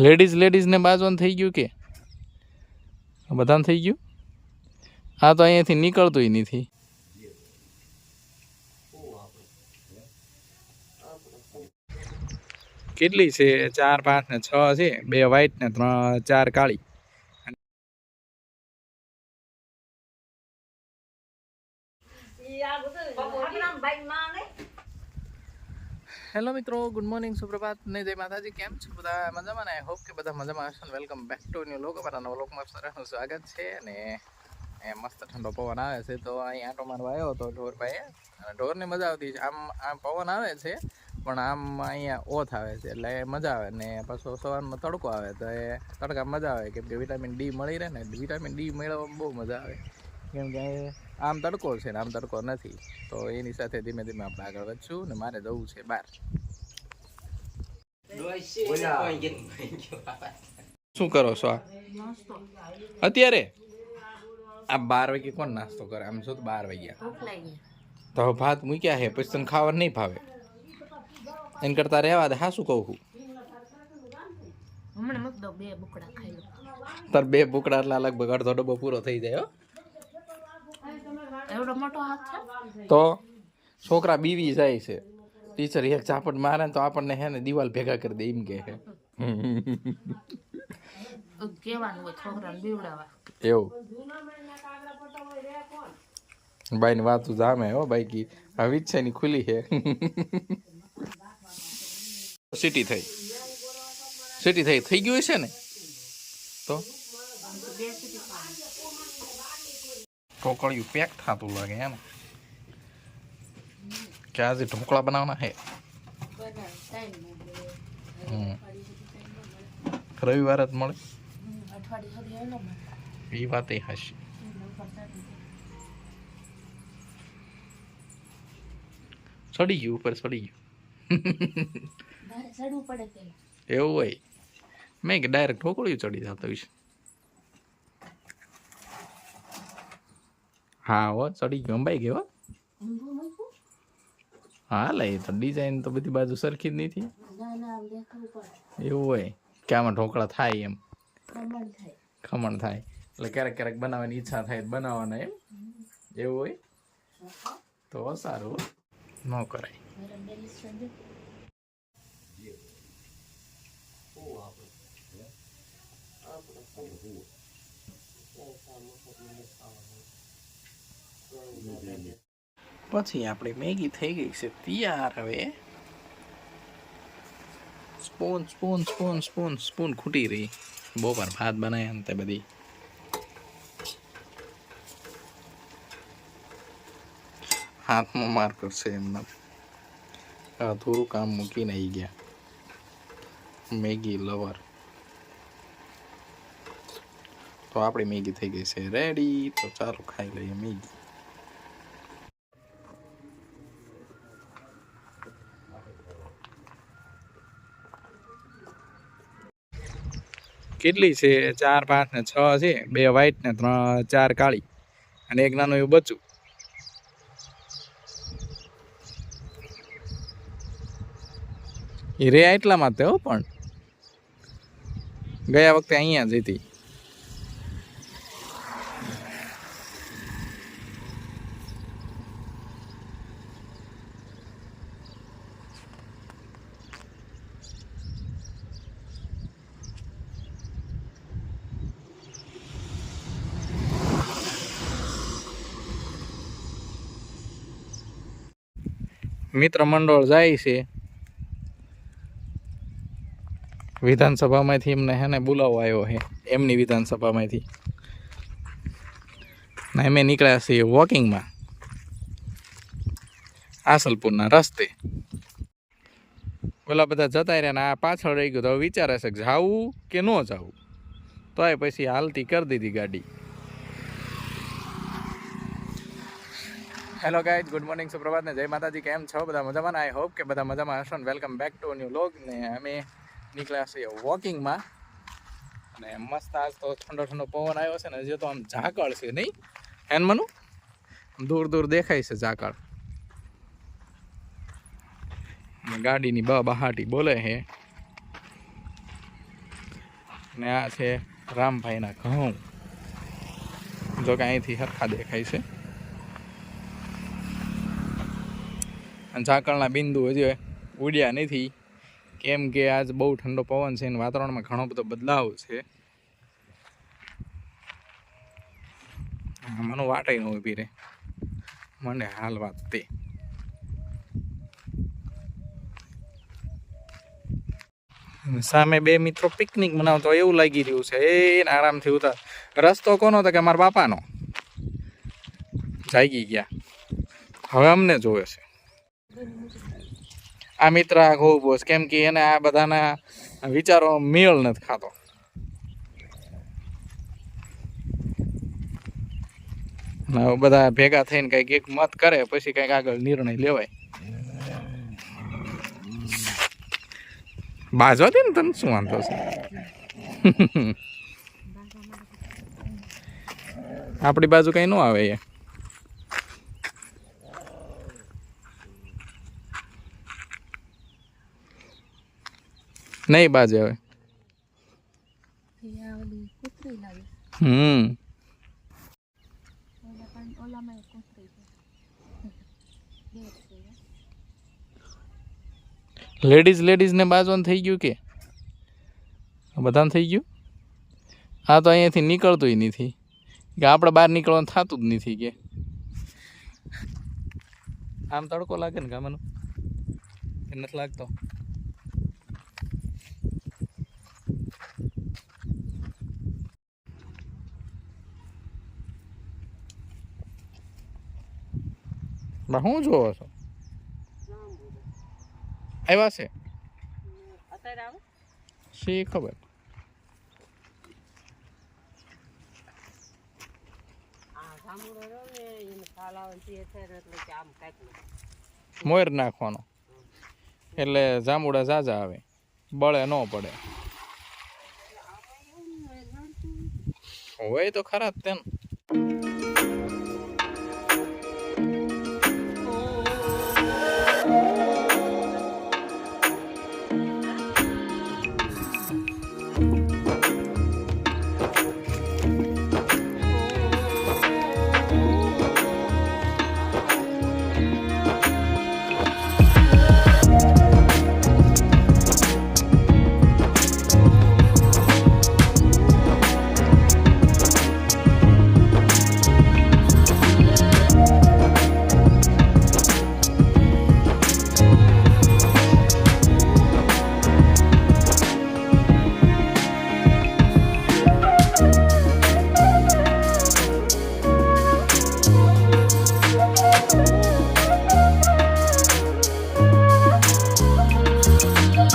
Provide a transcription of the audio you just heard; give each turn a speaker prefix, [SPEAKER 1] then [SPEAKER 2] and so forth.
[SPEAKER 1] Ladies લેડીઝને બાજવાનું થઈ ગયું કે? બધાને થઈ ગયું? આ તો અહીંયાથી નીકળતું નથી. કેટલી છે? ચાર, પાંચ ને છ છે. બે વ્હાઈટ ને ત્રણ, ચાર કાળી. હેલો મિત્રો, ગુડ મોર્નિંગ, સુપ્રભાત. ને જય માતાજી. કેમ છો બધા? મજામાં ને? આઈ હોપ કે બધા મજામાં હશે welcome back to new vlog મારા નવો લોકમાં સરસનું સ્વાગત છે અને મસ્ત ઠંડો પવન આવે છે તો અહીં આંટો મારવા આવ્યો હતો ઢોરભાઈએ. અને ઢોરને મજા આવતી છે. આમ આમ પવન આવે છે, પણ આમ અહીંયા ઓથ આવે છે. એટલે મજા આવે ને, પાછો સવારમાં તડકો આવે તો એ તડકા મજા આવે. કેમ કે વિટામિન ડી મળી રહે ને વિટામિન ડી મેળવવામાં બહુ મજા આવે. કેમ કે આમ તડકો છે ને આમ તડકો નથી. તો એની સાથે ધીમે ધીમે આપણે આગળ વધશું ને મારે જવું છે બહાર. શું કરો છો અત્યારે? આ બાર વાગે કોણ નાસ્તો કરે? આમ શું બાર વાગ્યા. તો ભાત મૂક્યા છે પછી તને ખાવા નહીં ભાવે. એને કરતા રહેવા દે હા શું કહું છું? તાર બે બુકડા એટલે લગભગ અડધો ડબ્બો પૂરો થઈ જાય હો.
[SPEAKER 2] એવડો મોટો હાથ છે?
[SPEAKER 1] તો છોકરા બીવી જાય છે. ટીચર એક ઝાપટ મારે ને તો આપણને હે ને દિવાલ ભેગા કરી દે એમ કે હે
[SPEAKER 2] કેવાનું હોય છોકરાને બીવડાવવા?
[SPEAKER 1] એવું. બાઈની વાતું જામે હો બાઈ કી હવે ઈચ્છા છે. ની ખુલ્લી છે સિટી થઈ. સિટી થઈ. થઈ ગયું છે ને? તો? ઢોકળિયું પેક થતું લાગે ને કે આજે ઢોકળા બનાવવાના હે. રવિવાર જ મળે એ વાત એ હશે ચડી ગયું ઉપર ચડી ગયું એવું હોય મેં કે ડાયરેક્ટ ઠોકળ્યું ચડી જતો છે હા, હો ચડી ગયો, અંબાઈ ગયો, હો. લે તો ડિઝાઇન તો બધી બાજુ સરખી જ નથી એવું હોય, કે આમાં ઢોકળા થાય એમ.
[SPEAKER 2] ખમણ થાય.
[SPEAKER 1] એટલે ક્યારેક ક્યારેક બનાવવાની ઈચ્છા થાય બનાવવાના એમ. એવું હોય. તો સારું ન કરાય.
[SPEAKER 2] સંજે
[SPEAKER 1] પછી આપણી મેગી થઈ ગઈ છે તૈયાર હવે. Spoon spoon spoon spoon spoon ખૂટી રહી. બપોર ભાત બનાવ્યા ને તે બધી. હાથમાં માર કરશે એમના. અધૂરું કામ મૂકીને આવી ગયા. મેગી લવર તો આપણી મેગી થઈ ગઈ છે. રેડી તો ચાલો ખાઈ લઈએ મેગી. કેટલી છે? ચાર, પાંચ ને છ છે. બે વ્હાઈટ ને ત્રણ, ચાર કાળી. અને એક નાનું એવું બચ્ચું. એ રે એટલામાં તે પણ. ગયા વખતે અહીંયા જ હતી. મિત્ર મંડળ જાય છે. વિધાનસભામાંથી એમને હેને બોલાવો આવ્યો છે. એમની વિધાનસભામાંથી. ને અમે નીકળ્યા છીએ વોકિંગમાં. આસલપુરના રસ્તે. ઓલા બધા જતા રહ્યા ને આ પાછળ રહી ગયું તો વિચારે છે જાવું કે ન જાવું. તો એ પછી હાલતી કરી દીધી ગાડી. હેલો ગાઈઝ ગુડ મોર્નિંગ સુપ્રભાત ને જય માતાજી કેમ છો? બધા મજામાં? આઈ હોપ કે બધા મજામાં હશો ને. Welcome back to new vlog ને અમે નીકળ્યા છીએ વોકિંગમાં અને મસ્ત આજ તો ઠંડો ઠંડો પવન આવ્યો છે ને, હજી તો આમ ઝાકળ છે, નહીં? હેન મનું? દૂર દૂર દેખાય છે ઝાકળ. ગાડીની બ બહાટી બોલે છે ને આ છે રામભાઈના ઘઉં. જો કે અહીંથી હરખા દેખાય છે. અને ઝાકળના બિંદુ હજી ઉડ્યા નથી. કેમ કે આજ બહુ ઠંડો પવન છે અને વાતાવરણમાં ઘણો બધો બદલાવ છે. મને વાટાઈ ન ઊભી રહે. મને હાલ વાત તે સામે બે મિત્રો પિકનિક મનાવતો એવું લાગી રહ્યું છે. એ આરામથી ઉતાર. રસ્તો કોનો હતો કે મારા બાપાનો? જાગી ગયા. હવે અમને જોવે છે. આ મિત્ર આ ઘઉં બોસ, કેમ કે એને આ બધાના વિચારો મેળ નથી ખાતો. બધા ભેગા થઈને કંઈક એક મત કરે, પછી કંઈક આગળ નિર્ણય લેવાય. બાજવા દે ને તને શું વાંધો છે? આપણી બાજુ કઈ ન આવે એ નહીં બાજે હવે. હમ. લેડીઝ લેડીઝને બાજવાનું થઈ ગયું કે? બધાને થઈ ગયું? આ તો અહીંયાથી નીકળતું નથી. કે આપણે બહાર નીકળવાનું થતું જ નથી કે. આમ તડકો લાગે ને ગામનું? કે નથી લાગતો? બા શું જોવો છો? આવ્યા છે? શી ખબર? મોર નાખવાનો. એટલે જાંબુડા ઝાઝા આવે. બળે ન પડે. હોય તો ખરા જ તેમ.